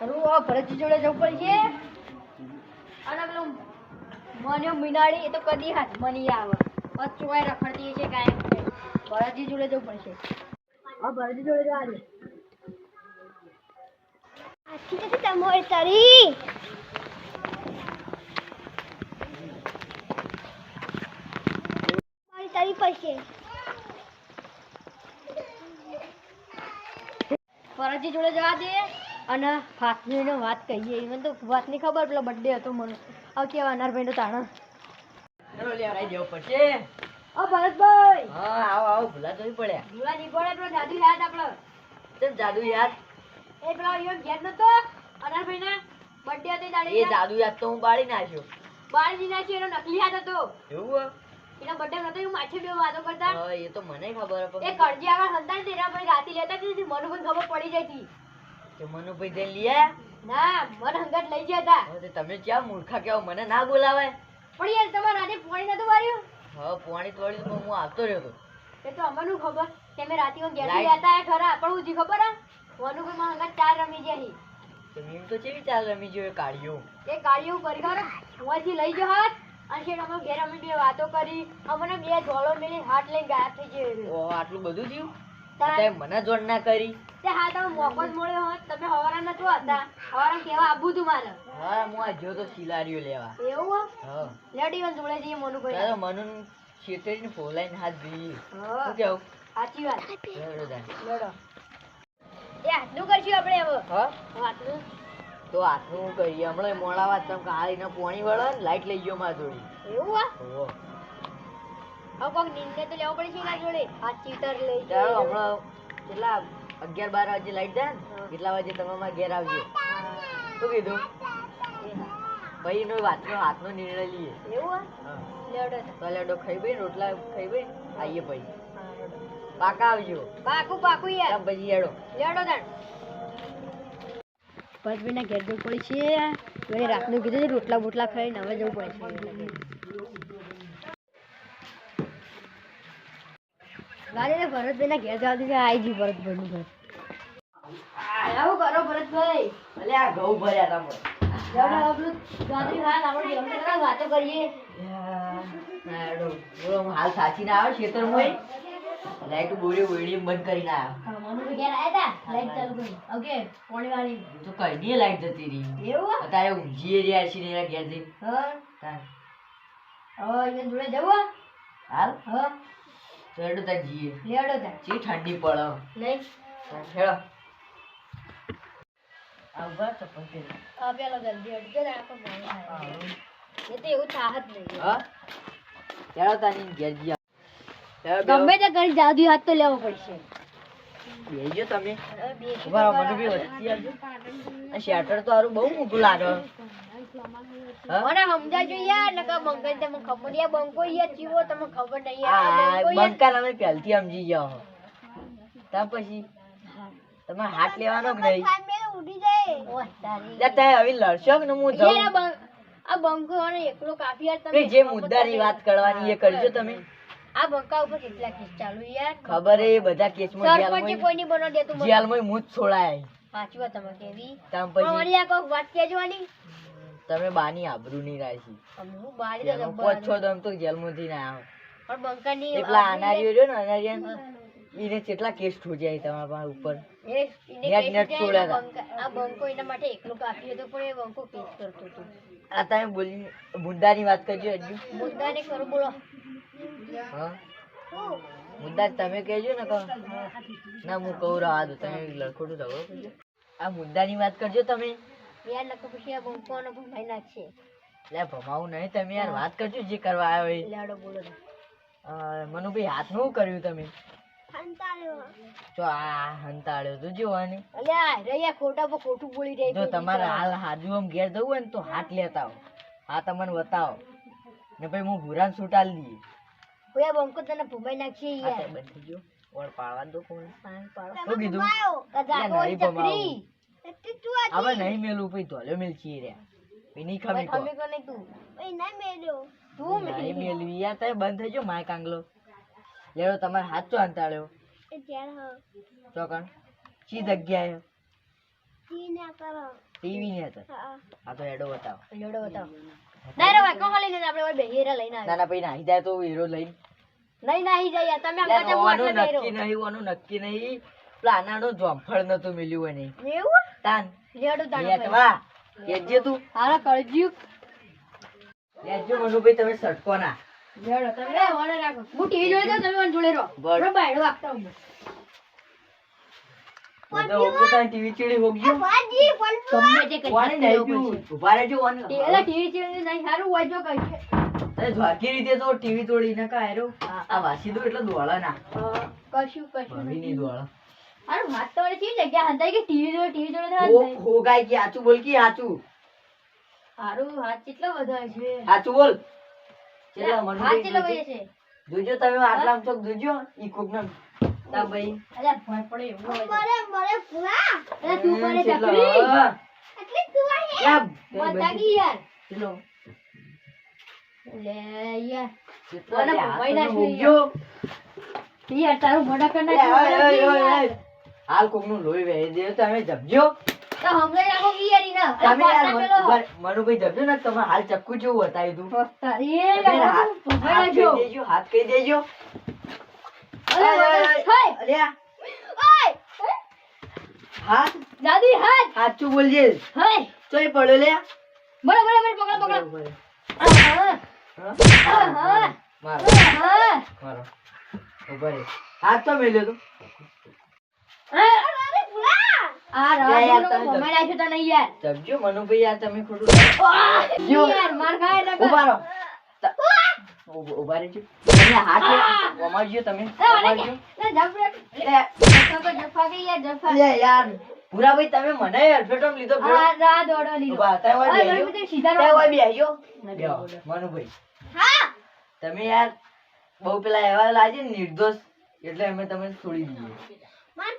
ખરું આ ભરતજી જોડે જવું પડશે? અને પેલું મને મીનાડી એ તો કદી હાથ મની આવે. ચોય રખડતી છે કાંઈ ભરતજી જોડે જવું પડશે. હા ભરતજી જોડે જવા દે. આથી નથી તમારી તારી? તારી પડશે ભરતજી જોડે જવા દે. અને ફાતનીનો વાત કહીએ મને તો વાત નહીં ખબર પેલો બર્થડે હતો મને. હવે કેવા અનારભાઈનો તાણા. ચલો લે આવી જવું પડશે. ઓ ભરતભાઈ! હા આવો આવો ભૂલા તો પડ્યા. ભૂલા નહીં પડે પેલો જાદુ યાદ આપણો ચમ જાદુ યાદ? એ પેલો યો ઘેર નતો અનારભાઈના બર્થડે હતો એ એ જાદુ યાદ તો હું બાળી નાખ્યો. બાળજી ના છે એનો નકલી યાદ હતો. એવું એના બર્થડે નતો એવું માછે બે વાતો કરતા. હા એ તો મને ખબર એ કરજી આગળ સંતાન તેરા ભાઈ રાતી લેતા કે મને પણ ખબર પડી જઈ હતી કે મનુભાઈ જઈને લઈ આયા? ના મને હંગત લઈ ગયા હતા તમે ક્યાં મૂર્ખા કેવો? મને ના બોલાવે પણ યાર તમારે આજે પાણી નતું માર્યું હા પાણી તોડી તો હું આવતો રહ્યો હતો એ તો અમને ખબર. તમે રાતે ઘેર Light- લેતા ખરા પણ હું જી ખબર આ મનુભાઈ માં હંગત ચાર રમી ગયા હતી. તો તો ચેવી ચાલ રમી જોયો કાળિયો એ કાળિયો કરી ખરો હુંથી લઈ ગયો હાથ અને શેઠ અમે ઘેર અમે બે વાતો કરી અમને બે ધોળો મેલી હાથ લઈને ગાયબ થઈ ગયો ઓ આટલું બધું થયું? તે મને જોડ ના કરી. તે હા તમે મોકો જ મળ્યો હોત. તમે હવારા નતો હતા. હવારા કેવા આબુ તું મારે. હા હું આ જો તો સિલારીઓ લેવા. એવું હો? હા. લેડી વન જોડે જઈએ મનુ તારો ભાઈ મનુ શેતરીને ફોલાઈને હાથ દી હું. કેવું? સાચી વાત. લેડો. લડો. એ આટલું કરશું આપણે હવે. હા? આટલું તો હાથનું કરીએ. હમણાં મોડા વાત તમે કાળીને પોણી વળે ને લાઈટ લઈ ગયો મારા જોડી. એવું હા હવે કોક નિંદે તો લેવો પડે છે એના જોડે. આ ચીટર લઈ હમણાં કેટલા અગિયાર બાર વાગે લાઈટ જાય ને એટલા વાગે તમે મારા ઘેર આવજો. શું કીધું. ભાઈ નો વાતનો હાથનો નિર્ણય લઈએ એવું હા. હા લેડો તો. લેડો ખાઈ ભાઈ રોટલા ખાઈ ભાઈ. આવીએ ભાઈ પાકા આવજો. પાકું પાકું યાર. પછી હેડો. લેડો તાણ. પર્સબેનના ઘેર જવું પડે છે. વળી રાતનું કીધું છે રોટલા બોટલા ખાઈને હવે જવું પડે છે એના ઘેર. ગાડીને ભરતભાઈના ઘેર જવા દીધું આવી ગયું ભરતભાઈનું ઘર. આવું કરો ભરતભાઈ. ભલે આ ઘઉં ભર્યા તમે આપણું આપણે વાતો કરીએ. હું લાઈટ બોરી બોરી બંધ ઘેર લાઈટ ચાલુ કરી. ઓકે પોણી વાળી. તો કઈ ની લાઈટ જતી રહી. એવું અત્યારે ઊંઘીએ રહ્યા ને ઘેર જઈને હા. તાન. જોડે જવું હાલ? હા. તો ત્યાં જઈએ લેવડો તાણ ઠંડી પડે? નહીં. ખેડો આવવા તો ઊભા આ પેલો જલ્દી અડજો ને આપો એ તો એવું થાહ નહીં. હા? હેડો તાની ઘેર જઈએ ગમે તે કરી જાદુ હાથ તો લેવો પડશે. બેજો તમે. તો રહો, મને બી વચ્ચે આવજો. આ શેટર તો હારું બહુ મોટું લાગે? મને સમજાવજો યાર નકર બંકર તમને ખબર યાર બંકો યાર ચીવો તમને ખબર નહીં યાર. આ આ બંકો યાર બંકા તમે પહેલથી સમજી જાઓ. ત્યાર પછી તમારે હાથ લેવાનો કે નહીં? ઉડી જાય. ઓય તારી. તે હવે લડશો કે હું જાઉં. આ બંકો અને એકલો કાફી યાર તમે જે મુદ્દાની વાત કરવાની એ કરજો તમે. આ બંકા ઉપર કેટલા કેસ ચાલુ યાર? ખબર એ બધા કેસમાં સરપંચે જેલમાં કોઈ નહીં બનવા દેતું. જેલમાં મુજ છોડાય. સાચી વાત તમે કેવી. તમે પછી વળી આ કોક વાત કહેજવાની તમે બાની આબરૂ નહીં રાખી. હું તો જેલમાં જબ્બર તો જેલમાંથી ના આવો. પણ બંકાની એ પેલા અનારીઓ રહ્યો ને અનારિયા એને કેટલા કેસ ઠોજ્યા તમારા પાસે ઉપર? નેટ નેટ છોડ્યા આ બંકો એના માટે એકલો કાફી હતો પણ એ બંકો કેસ કરતો હતો. આ તમે બોલી મુદ્દાની વાત કરજો હજુ મુદ્દાને કરો બોલો. હા? મુદ્દા તમે કહેજો ને કહો ના હું કહું રહા દો. તમે ઝઘડો કરજો. આ મુદ્દાની વાત કરજો તમે. યાર આ બંકો અને ભમાઈ નાખશે. લે ભમાવું નહીં તમે યાર વાત કરજો જે કરવા આવ્યો એ લાડો બોલો મનુભાઈ હાથનું કર્યું તમે? જો આ હંતાડ્યો તો જોવાની. અલ્યા રે ખોટા પર ખોટું બોલી રહી જો તમારે હાલ હાજુ આમ ઘેર જવું હોય ને તો હાથ લેતા આવો. હા તમને બતાવો. ને ભાઈ હું ભૂરાન છૂટાલ દઈએ. ઓયા બંકો તને ભમાઈ નાખશે યાર. બંધ પાડવા દો કોણ? કીધું. ચકરી. તું હવે નહીં મેલું પછી ધોલ્યો મેલ છીએ રે ખમી કો ખમી કો નહીં તું? આ ના મેલ્યો. તું નહીં મેલવી યાર તમે બંધ થઈ જો માય કાંગલો લેડો તમાર હાથ ચો અંતાળ્યો? એ ત્યારે હા ચોકણ ચી જગ્યાએ? ઈ ને કરો ટીવી ને તો હા આ તો એડો બતાવો. એડો બતાવો. ના રે ભાઈ કોણ લઈને આપણે ઓય બેહી રે ના નાના ભાઈ નાહી જાય તો હીરો લઈને. નહીં નાહી જાય યાર. તમે લે, અંગાતે હું ઓનું નક્કી નહીં ઓનું નક્કી નહીં. પેલા આનાનું જોમફળ નતું મળ્યું હોય નહીં એવું? તાન. લેવડો તાણો લેટવા લેજે તું. હારા કરજ્યું. લેજો મનુભાઈ તમે સટકો ના. લેવડો તમે વળે રાખો. હું ટીવી જોઈ જાઉં, તમે મને જોડે રહો. બસ. બાયડો વાગતા હું બધો ઓગો તાન ટીવી ચીડી હોગજો બાજી પણ ગમે તે કરી કોને લેવું નાખ્યું પડશે. ઊભા રહેજો ઓન. ટી- ટીવી ચેનલ નહીં સારું હોય જો કઈ. અરે રીતે તો ટીવી તોડી નાખા આયરો. આ વાસી દો એટલે દોડા ના. કશું કશું નહીં ની હારું વાત તો કેવી જગ્યા હંધાઈ કે ટીવી જોડે ટીવી જોડે થાય હો ને. હો ગાય કે આચું બોલ કે આચું હારું હાથ કેટલો બધો છે. આચું બોલ. ચેલા હાથ કેટલો બધો છે? જોજો તમે આટલામ ચોક જોજો. ઈ કોક ના તા ભાઈ. અલ્યા ભોંય પડે એવું હોય તો. મરે મરે પૂરા અલ્યા તું ચેટલા, ચકરી. એટલે તું આહે યા, બતાગી યાર. ચેટલો, લે યાર. મને તમે નાખ્યું હોગજો. યાર. તારું મોઢા કરી અરે, કોક. હાલ કોકનું લોહી વહી દે તમે જપજો તો હમણાં રાખો કે યાર ના. તમે યાર પાછા પેલો મન- મનુભાઈ જપજો ને તમે હાલ ચક્કુ જેવું બતાવી દઉં. દેજો. હાથ કહી દેજો! હાથ? દાદી હાથ. સાચું બોલજે હે ચોય પડ્યો લે બરાબર બોલો બોલો પકડો. પકડો હા હા? હા હા. મારો. મારો. ઊભા રહે. હાથ તો મેલ્યો તું. આ તમે યાર. જપજો મનુભાઈ યાર તમે ખોટું જો. યાર માર ખાય એટલે ઊભા રહો. ઊભા રહેજો. તમે હાથ વમાડજો તમે વમાડજો. લે, લે યાર. ભૂરાભાઈ તમે મને લીધો. ઊભા, તમે. તમે. મનુભાઈ. હા. તમે યાર બહુ પેલા એવા લાગે નિર્દોષ એટલે અમે તમને છોડી દીધું માર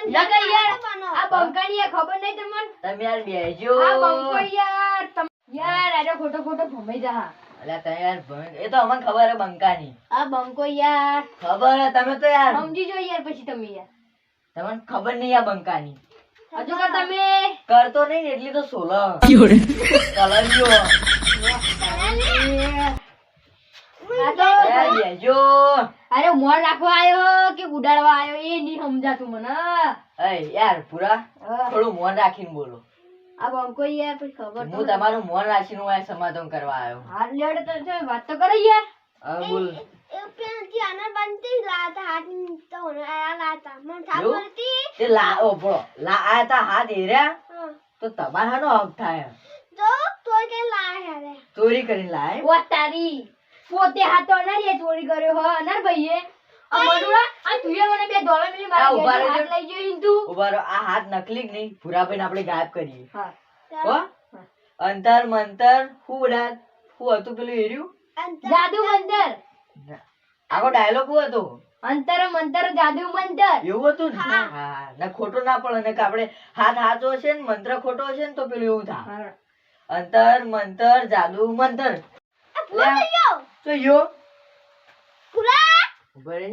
પેલી ઈવન ખબર નહીં તમને? તમે યાર બેહજો આ બંકો યાર. યાર આજો ખોટો ખોટો ભમાઈ જા અલ્યા તમે યાર ભમે- એ તો અમને ખબર હે બંકાની આ બંકો યાર. ખબર હે તમે તો યાર સમજી જો યાર પછી તમે યાર. તમને ખબર નહીં આ બંકાની હજુ કર તમે. કરતો નહીં એટલી તો સોલ કલર આ તો અરે મોર રાખવા આવ્યો કે ઉડાડવા આવ્યો એ નહીં સમજાતું મને. અય યાર પૂરા થોડું મોન રાખીને બોલો. આ બંકો યાર પછી ખબર હું તમારું મોન રાખીને હું સમાધાન કરવા આવ્યો હાથ લેવડે તો છે, વાત તો કરો યાર. હા. બોલ ચોરી કરીને લાય તારી. પોતે હાથો અનારીએ ચોરી કર્યો હો અનાર ભાઈએ આ આ તુંએ મને બે ડોલર મિલી આ મારા. હાથ લઈ ગયો હિન્દુ ઉભારો આ હાથ નકલી જ નહીં? ભૂરાભાઈને આપણે ગાયબ કરીએ. હા. હો? અંતર મંતર હું બધા હું હતું પેલું હેર્યું? જાદુ મંતર. આખો ડાયલોગ હું હતો. અંતર મંતર જાદુ મંતર. એવું હતું ને? હા. ના ખોટું ના પડે ને કે આપણે હાથ હાથ હશે ને મંત્ર ખોટો હશે ને તો પેલું એવું થાય. અંતર મંતર જાદુ મંતર. આ પૂરો થઈ ગયો. તો યો. પૂરા ઊભા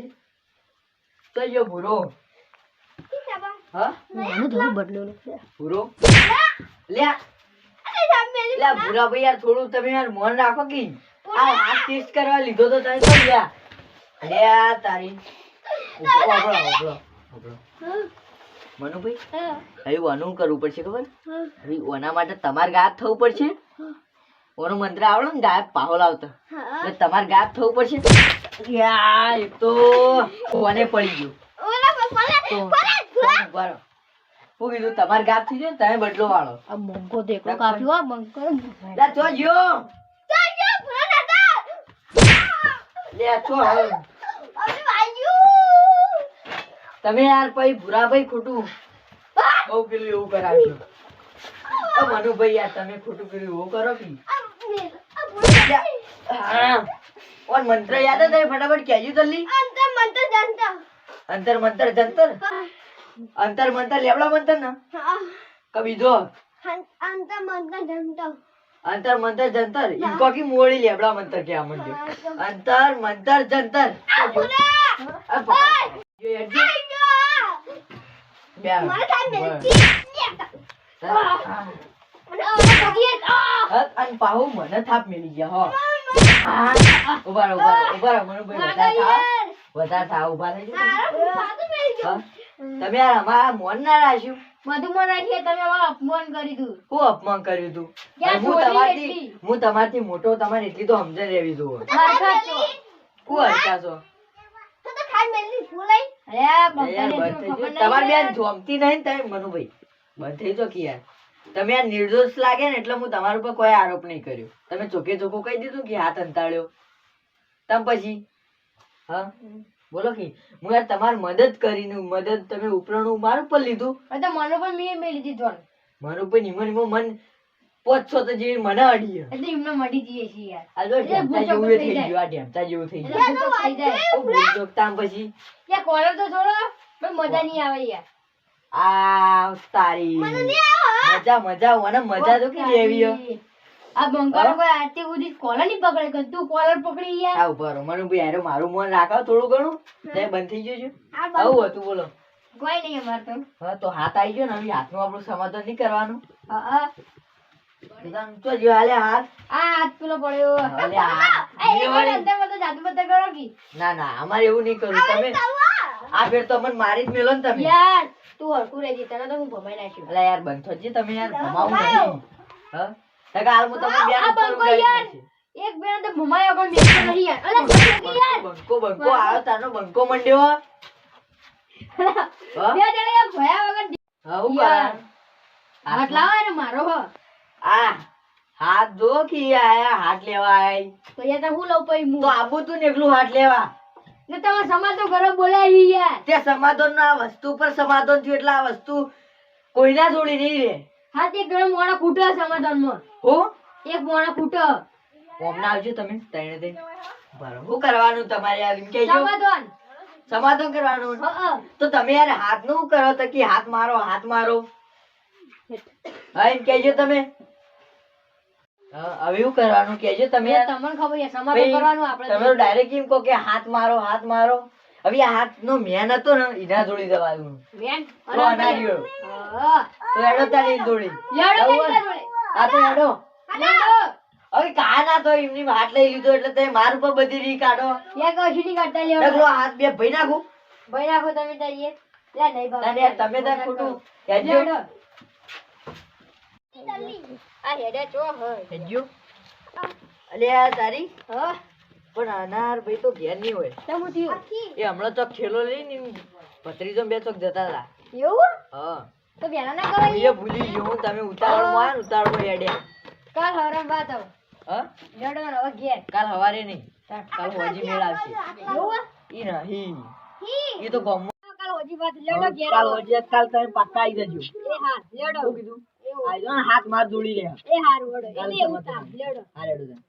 તો યો ભૂરો. હા? મારું તો બદલેલું ભૂરો. લ્યા. અરે સાબ મેલી લ્યા ભૂરા. ભાઈ યાર થોડું તમે યાર મન રાખો કે? આ હાથ ટેસ્ટ કરવા લીધો તો તમે તો લ્યા. લ્યા તારી. મનુભાઈ હવે ઓનું કરવું પડશે ખબર? હા. હવે ઓના માટે તમારે ગાત થવું પડશે? ઓનો મંત્ર આવડો ને ગાયબ પાહોલ આવતો. તમારે ગાયબ થવું પડશે. યા એ તો કોને પડી ગયું? રહો. હું કીધું તમારે ગાયબ થઈ જાય તમે બદલો વાળો. આ બંકો દેખો કાપ્યો આ બંકો લા તો જો. તો જો પૂરા દાદા લે તો હવે. તમે યાર પછી ભૂરાભાઈ ખોટું બહુ પેલું એવું કરાવ્યું મનુભાઈ યાર તમે ખોટું પેલું એવું કરો કે? મેલ મંત્ર યાદ હતા ફટાફટ કહેજો જલ્દી. અંતર મંતર જાણતા અંતર મંતર જંતર? અંતર મંતર જંતર મંતર ને? હા. કે બીજો અંતર મંતર જાણતા અંતર મંતર જંતર? ઇનકો કી મોડી લેબડા મંતર અને પાહુ મને થાપ મેલી ગયા હો. ઊભા રહો, ઊભા રહો, મનુભાઈ, વધારે થાવ. વધારે થાવ, ઊભા થઈ ગયો. તમે અમારા મોન ના રાખ્યું. મધુમાં રાખીએ તમે અમારું અપમાન કરી દીધું. હું અપમાન કર્યું તું હું તમારથી હું તમારથી મોટો તમારે એટલી તો સમજણ રહેવી છો. હું? હરખા છો? બંધ તમારી બેન જોમતી નહીં ને તમે મનુભાઈ બંધ થઈ જો કે યાર તમે આ નિર્દોષ લાગે ને એટલે હું તમારા ઉપર કોઈ આરોપ નહીં કર્યો. તમે ચોખ્ખે ચોખ્ખું કહી દીધું કે હાથ અંતાડ્યો તમ પછી? હા? બોલો કે હું યાર તમારી મદદ કરીને મદદ તમે ઉપરણું મારું ઉપર લીધું. તો મને પણ મેં મેં લીધી જોન. મારું ઉપર નિમો નિમો મન પોચો તો જે મને અડી એટલે એમને મળી જઈએ છે યાર. આ જો ઢેમચા જેવું થઈ. ગયું આ ઢેમચા જેવું થઈ ગયું. ભૂલ ચોકતામ પછી? યાર કોલર તો છોડો. મજા નહીં આવે યાર. આ તારી. મજા મજા મને મજા તો કે લેવી આ બંગાળો કોઈ આરતી સુધી કોલર પકડે કે તું કોલર પકડી યાર આ ઊભા મને ભાઈ હારે મારું મન રાખાવ થોડું ઘણું. તે બંધ થઈ ગયું છે આવું હતું બોલો. કોઈ નહીં અમાર તો. હા તો હાથ આવી ગયો ને હવે હાથનું આપણું સમાધાન નહીં કરવાનું. હા. તો હાલે હાથ. આ હાથ પેલો પડ્યો. હાલે હાથ. અંદર જાદુ કરો કે? ના ના અમારે એવું નહીં કરવું તમે આ ફેર તો મને મારી જ મેલો ને તમે. યાર તું હરકું રહેજે તને તો હું ભમાઈ નાખ્યું અલા યાર બંધ થજો તમે યાર ભમાવું નહીં હ? નકર હાલ હું તમને બેન આ ઉપર યાર. એક બેન તો ભમાયો પણ મેં નહીં યાર. અલા યાર. બંકો બંકો આયો તારો બંકો મંડ્યો. બે જણે યાર ભયા વગર હું યાર. હાથ લાવો. ને મારો હ. આ હાથ જો કે આયા હાથ લેવા આય તો યાર હું લઉં પછી તો આબુ તું ને એકલું હાથ લેવા. ને તમે સમાજ કરો બોલાવી યાર. તે સમાધાન આ વસ્તુ પર સમાધાન થયું એટલે આ વસ્તુ કોઈના જોડી નહીં રે. હા તે ઘરે મોણા ખૂટે સમાધાનમાં. હો? એક મોણા ખૂટે. ઓમના આવજો તમે તૈણે દે બરાબર. શું કરવાનું તમારે આ એમ કહેજો. સમાધાન. સમાધાન કરવાનું. તો તમે યાર હાથનું કરો તો કે હાથ મારો હાથ મારો. હા એમ કહેજો તમે. હવે એવું કરવાનું કેજો તમે. તમને ખબર છે સમાધાન કરવાનું આપણે તમે ડાયરેક્ટ એમ કહો કે હાથ મારો હાથ મારો. હવે આ હાથ નો મેન હતો ને એના જોડી દેવાનું મેન? તો. તો એડો તારી જોડી. આ તો એડો. હવે કા ના તો એમની હાથ લઈ લીધો એટલે તમે માર ઉપર બધી રી કાઢો. એક કશું નહીં કાઢતા નકરો લેડો હાથ બે ભઈ નાખું. ભાઈ નાખો તમે તારી લે નહીં બાપા. તમે તાર ખોટું લેડો. આ હેડે ચો હોય હેડજો અલે આ તારી? હા. પણ અનાર ભાઈ તો ઘેર નહીં હોય. તો હું થયું એ હમણાં તો ખેલો લઈને ભત્રીજો બે ચોક જતા હતા. એવું? હા. તો બેના ના કરાય? એ ભૂલી ગયો હું તમે ઉતાવળમાં માં ને ઉતાવળમાં હેડ્યા કાલ હરમ વાત આવ. હા? લેડો ને ઘેર. કાલ હવારે નહીં. કાલ હોજી મેળ આવશે. એવું ઈ નહીં ઈ તો ગમ. કાલ હોજી વાત લેડો ઘેર કાલ હોજી કાલ તમે પાક્કા આવી જજો. એ હા લેડો કીધું? હાથ માર જોડી લે. એ હારું કાલ એટલે એવું તાપ લેડો. હા રેડો તાન.